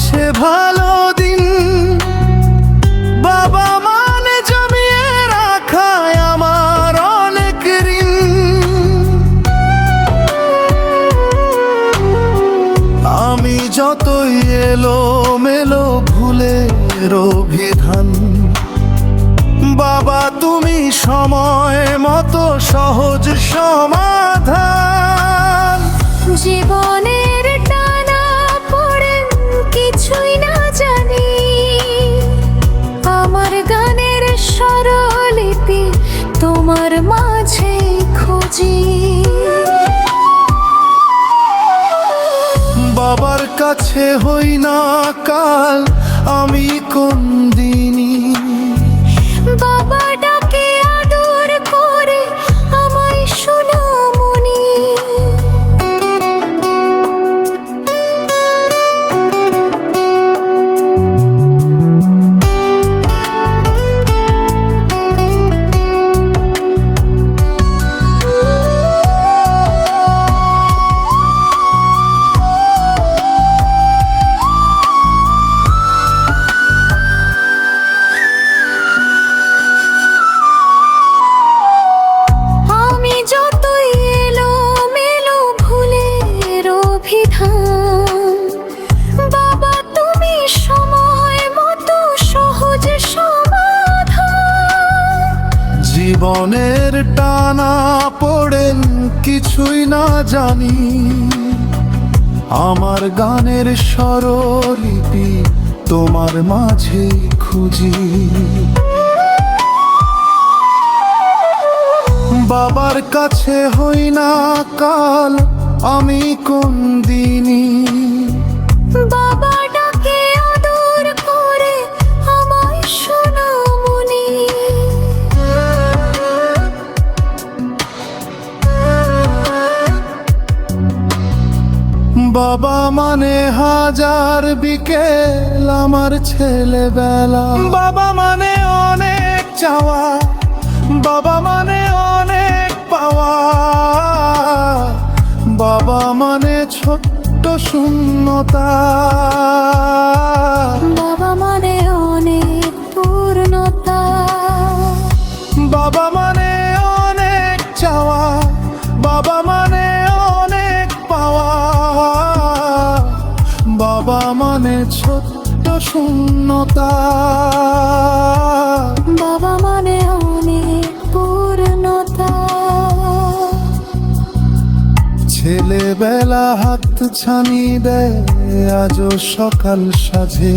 যাচ্ছে ভালো দিন। বাবা মানে জমিয়ে রাখায় আমার অনেক ঋণ। আমি যতই এলো মেলো ভুলের অভিধান, বাবা তুমি সময় মতো সহজ সমাধান। জীবনের তোমার মাঝে খুঁজি। বাবার কাছে হই না কাল জীবনের টানা পড়েন, কিছুই না জানি। আমার গানের স্বরলিপি তোমার মাঝে খুঁজি। বাবার কাছে হই না কাল, আমি কোন দিনই বাবা মানে হাজার বিকেল আমার ছেলেবেলা। বাবা মানে অনেক চাওয়া, বাবা মানে অনেক পাওয়া। বাবা মানে ছোট্ট শূন্যতা। ছোট্ট শূন্যতা। বাবা মানে অনেক পূর্ণতা। ছেলেবেলা হাত ছানি দেয় আজও সকাল সাজে